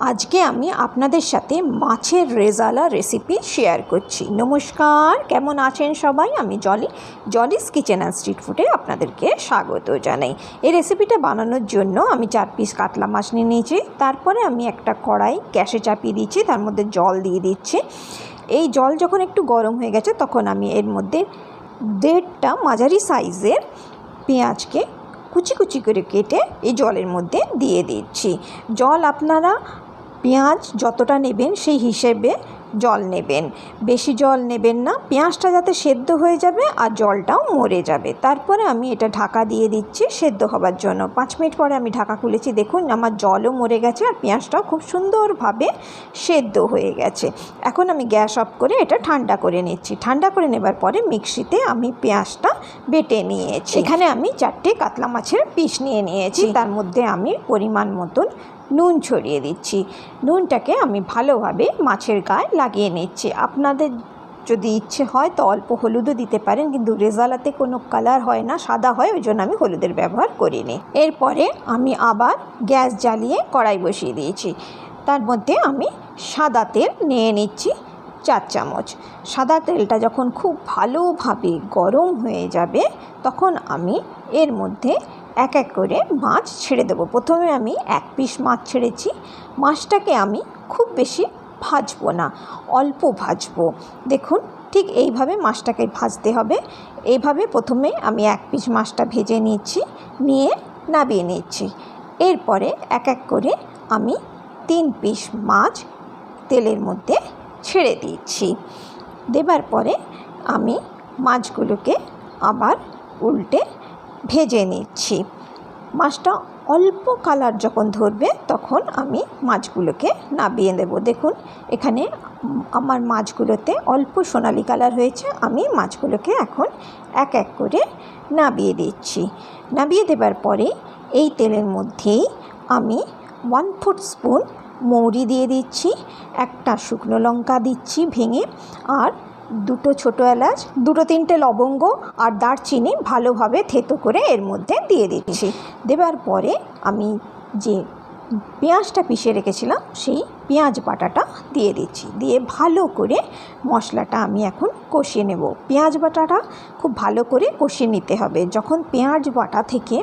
আজকে আমি আপনাদের সাথে মাছের রেজালা রেসিপি শেয়ার করছি। নমস্কার, কেমন আছেন সবাই? আমি Jolly, Jolly's kitchen and street ফুডে আপনাদেরকে স্বাগত জানাই। এই রেসিপিটা বানানোর জন্য আমি চার পিস কাতলা মাছ নিয়ে নিয়েছি। তারপরে আমি একটা কড়াই গ্যাসে চাপিয়ে দিচ্ছি, তার মধ্যে জল দিয়ে দিচ্ছি। এই জল যখন একটু গরম হয়ে গেছে, তখন আমি এর মধ্যে দেড়টা মাঝারি সাইজের পেঁয়াজকে কুচি কুচি করে কেটে এই জলের মধ্যে দিয়ে দিচ্ছি। জল আপনারা পেঁয়াজ যতটা নেবেন সেই হিসেবে জল নেবেন। বেশি জল নেবেন না। পেঁয়াজটা যাতে সেদ্ধ হয়ে যাবে আর জলটাও মরে যাবে। তারপরে আমি এটা ঢাকা দিয়ে দিচ্ছি সেদ্ধ হবার জন্য। পাঁচ মিনিট পরে আমি ঢাকা খুলেছি। দেখুন আমার জলও মরে গেছে আর পেঁয়াজটাও খুব সুন্দরভাবে সেদ্ধ হয়ে গেছে। এখন আমি গ্যাস অফ করে এটা ঠান্ডা করে নিচ্ছি। ঠান্ডা করে নেবার পরে মিক্সিতে আমি পেঁয়াজটা বেটে নিয়েছি। এখানে আমি চারটে কাতলা মাছের পিস নিয়ে নিয়েছি। তার মধ্যে আমি পরিমাণ মতন নুন ছড়িয়ে দিচ্ছি। নুনটাকে আমি ভালোভাবে মাছের গায়ে লাগিয়ে নিচ্ছি। আপনাদের যদি ইচ্ছে হয় তো অল্প হলুদও দিতে পারেন, কিন্তু রেজালাতে কোনো কালার হয় না, সাদা হয়, ওই জন্য আমি হলুদের ব্যবহার করিনি। এরপরে আমি আবার গ্যাস জ্বালিয়ে কড়াই বসিয়ে দিয়েছি। তার মধ্যে আমি সাদা তেল নিয়ে নিচ্ছি চার চামচ। সাদা তেলটা যখন খুব ভালোভাবে গরম হয়ে যাবে, তখন আমি এর মধ্যে এক এক করে মাছ ছেড়ে দেবো। প্রথমে আমি এক পিস মাছ ছেড়েছি। মাছটাকে আমি খুব বেশি ভাজবো না, অল্প ভাজবো। দেখুন, ঠিক এইভাবে মাছটাকে ভাজতে হবে। এইভাবে প্রথমে আমি এক পিস মাছটা ভেজে নিচ্ছি নিয়ে নাবিয়ে নিচ্ছি এরপরে এক এক করে আমি তিন পিস মাছ তেলের মধ্যে ছেড়ে দিচ্ছি দেবার পরে আমি মাছগুলোকে আবার উল্টে ভেজে নিচ্ছি। মাছটা অল্প কালার যখন ধরবে, তখন আমি মাছগুলোকে নাবিয়ে দেবো দেখুন, এখানে আমার মাছগুলোতে অল্প সোনালি কালার হয়েছে। আমি মাছগুলোকে এখন এক এক করে নাবিয়ে দিচ্ছি। নাবিয়ে দেবার পরে এই তেলের মধ্যেই আমি ওয়ান ফোর্থ স্পুন মৌরি দিয়ে দিচ্ছি, একটা শুকনো লঙ্কা দিচ্ছি ভেঙে, আর দুটো ছোটো এলাচ, দুটো তিনটে লবঙ্গ আর দারচিনি ভালোভাবে থেতো করে এর মধ্যে দিয়ে দিচ্ছি। দেবার পরে আমি যে পেঁয়াজটা পিষে রেখেছিলাম, সেই পেঁয়াজ বাটাটা দিয়ে দিচ্ছি। দিয়ে ভালো করে মশলাটা আমি এখন কষিয়ে নেব। পেঁয়াজ বাটাটা খুব ভালো করে কষিয়ে নিতে হবে। যখন পেঁয়াজ বাটা থেকে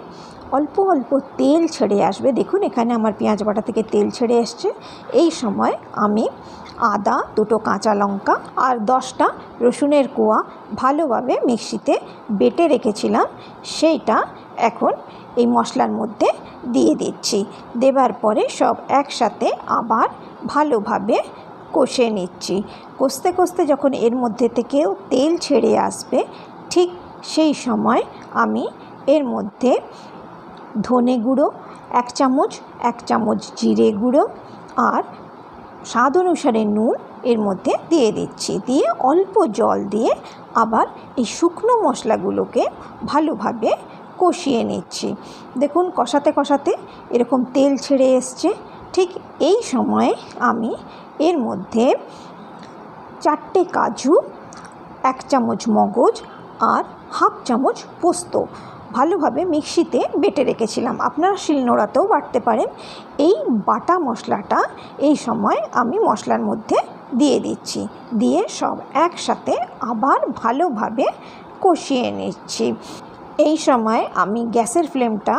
অল্প অল্প তেল ছেড়ে আসবে, দেখুন এখানে আমার পেঁয়াজ বাটা থেকে তেল ছেড়ে এসছে। এই সময় আমি আদা, দুটো কাঁচা লঙ্কা আর দশটা রসুনের কোয়া ভালোভাবে মিক্সিতে বেটে রেখেছিলাম। সেইটা এখন এই মশলার মধ্যে দিয়ে দিচ্ছি। দেবার পরে সব একসাথে আবার ভালোভাবে কষে নিচ্ছি। কষতে কষতে যখন এর মধ্যে থেকেও তেল ছেড়ে আসবে, ঠিক সেই সময় আমি এর মধ্যে ধনে গুঁড়ো, এক চামচ এক চামচ জিরে গুঁড়ো আর স্বাদ অনুসারে নুন এর মধ্যে দিয়ে দিচ্ছি। দিয়ে অল্প জল দিয়ে আবার এই শুকনো মশলাগুলোকে ভালোভাবে কষিয়ে নিচ্ছি। দেখুন, কষাতে কষাতে এরকম তেল ছেড়ে এসছে। ঠিক এই সময়ে আমি এর মধ্যে চারটে কাজু, এক চামচ মগজ আর হাফ চামচ পোস্ত ভালোভাবে মিক্সিতে বেটে রেখেছিলাম। আপনারা শিলনোড়াতেও বাটতে পারেন। এই বাটা মশলাটা এই সময় আমি মশলার মধ্যে দিয়ে দিচ্ছি। দিয়ে সব একসাথে আবার ভালোভাবে কষিয়ে নিচ্ছি। এই সময় আমি গ্যাসের ফ্লেমটা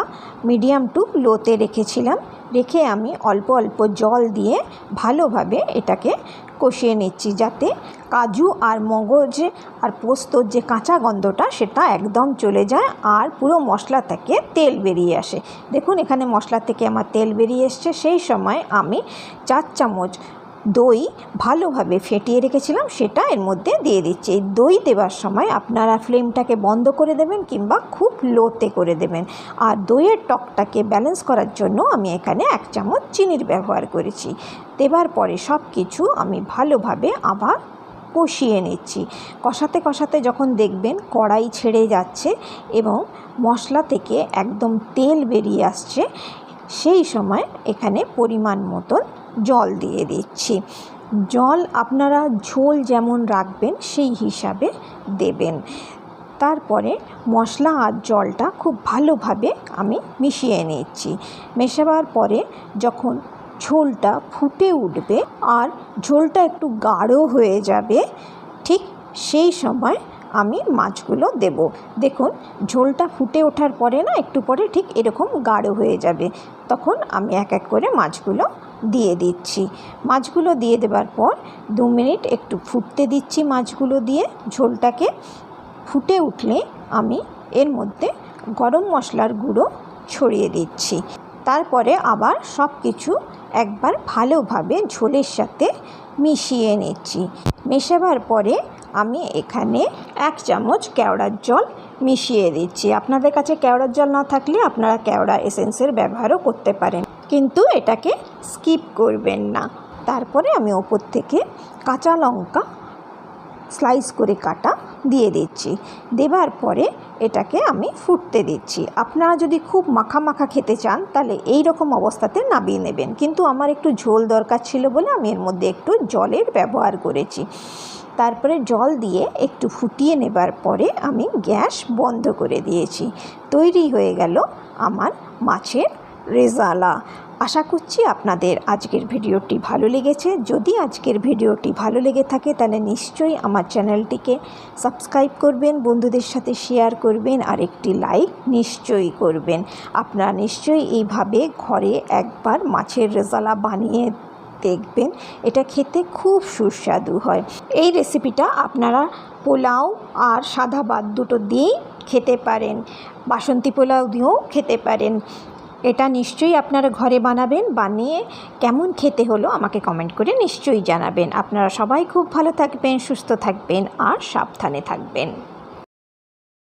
মিডিয়াম টু লোতে রেখেছিলাম। রেখে আমি অল্প অল্প জল দিয়ে ভালোভাবে এটাকে কষিয়ে নিচ্ছি যাতে কাজু আর মগজ আর পোস্তর যে কাঁচা গন্ধটা সেটা একদম চলে যায় আর পুরো মশলা থেকে তেল বেরিয়ে আসে। দেখুন এখানে মশলা থেকে আমার তেল বেরিয়ে এসছে। সেই সময় আমি চার চামচ দই ভালোভাবে ফেটিয়ে রেখেছিলাম, সেটা এর মধ্যে দিয়ে দিচ্ছি। এই দই দেওয়ার সময় আপনারা ফ্লেমটাকে বন্ধ করে দেবেন কিংবা খুব লোতে করে দেবেন। আর দইয়ের টকটাকে ব্যালেন্স করার জন্য আমি এখানে এক চামচ চিনির ব্যবহার করেছি। দেবার পরে সব কিছু আমি ভালোভাবে আবার কষিয়ে নিচ্ছি। কষাতে কষাতে যখন দেখবেন কড়াই ছেড়ে যাচ্ছে এবং মশলা থেকে একদম তেল বেরিয়ে আসছে সেই সময় এখানে পরিমাণ মতন জল দিয়ে দিচ্ছি। জল আপনারা ঝোল যেমন রাখবেন, সেই হিসাবে দেবেন। তারপরে মশলা আর জলটা খুব ভালোভাবে আমি মিশিয়ে নিচ্ছি। মেশাবার পরে যখন ঝোলটা ফুটে উঠবে আর ঝোলটা একটু গাঢ় হয়ে যাবে, ঠিক সেই সময় আমি মাছগুলো দেব। দেখুন, ঝোলটা ফুটে ওঠার পরে না, একটু পরে ঠিক এরকম গাঢ় হয়ে যাবে। তখন আমি এক এক করে মাছগুলো দিয়ে দিচ্ছি। মাছগুলো দিয়ে দেবার পর দু মিনিট একটু ফুটতে দিচ্ছি মাছগুলো দিয়ে। ঝোলটাকে ফুটে উঠলে আমি এর মধ্যে গরম মশলার গুঁড়ো ছড়িয়ে দিচ্ছি। তারপরে আবার সব কিছু একবার ভালোভাবে ঝোলের সাথে মিশিয়ে নিচ্ছি। মেশাবার পরে আমি এখানে এক চামচ কেওড়ার জল মিশিয়ে দিচ্ছি। আপনাদের কাছে কেওড়ার জল না থাকলে আপনারা কেওড়া এসেন্সের ব্যবহারও করতে পারেন। কিন্তু এটাকে স্কিপ করবেন না। তারপরে আমি ওপর থেকে কাঁচা লঙ্কা স্লাইস করে কাটা দিয়ে দিচ্ছি। দেবার পরে এটাকে আমি ফুটতে দিচ্ছি। আপনারা যদি খুব মাখা মাখা খেতে চান, তাহলে এই রকম অবস্থাতে নামিয়ে নেবেন। কিন্তু আমার একটু ঝোল দরকার ছিল বলে আমি এর মধ্যে একটু জলের ব্যবহার করেছি। তারপরে জল দিয়ে একটু ফুটিয়ে নেবার পরে আমি গ্যাস বন্ধ করে দিয়েছি। তৈরি হয়ে গেল আমার মাছের রেজালা। আশা করছি আপনাদের আজকের ভিডিওটি ভালো লেগেছে। যদি আজকের ভিডিওটি ভালো লেগে থাকে তাহলে নিশ্চয়ই আমার চ্যানেলটিকে সাবস্ক্রাইব করবেন, বন্ধুদের সাথে শেয়ার করবেন আর একটি লাইক নিশ্চয়ই করবেন। আপনারা নিশ্চয়ই এইভাবে ঘরে একবার মাছের রেজালা বানিয়ে দেখবেন, এটা খেতে খুব সুস্বাদু হয়। এই রেসিপিটা আপনারা পোলাও আর সাদা ভাত দুটো দিয়েই খেতে পারেন। বাসন্তী পোলাও দিয়েও খেতে পারেন। এটা নিশ্চয়ই আপনারা ঘরে বানাবেন, বানিয়ে কেমন খেতে হলো আমাকে কমেন্ট করে নিশ্চয়ই জানাবেন। আপনারা সবাই খুব ভালো থাকবেন, সুস্থ থাকবেন আর সাবধানে থাকবেন।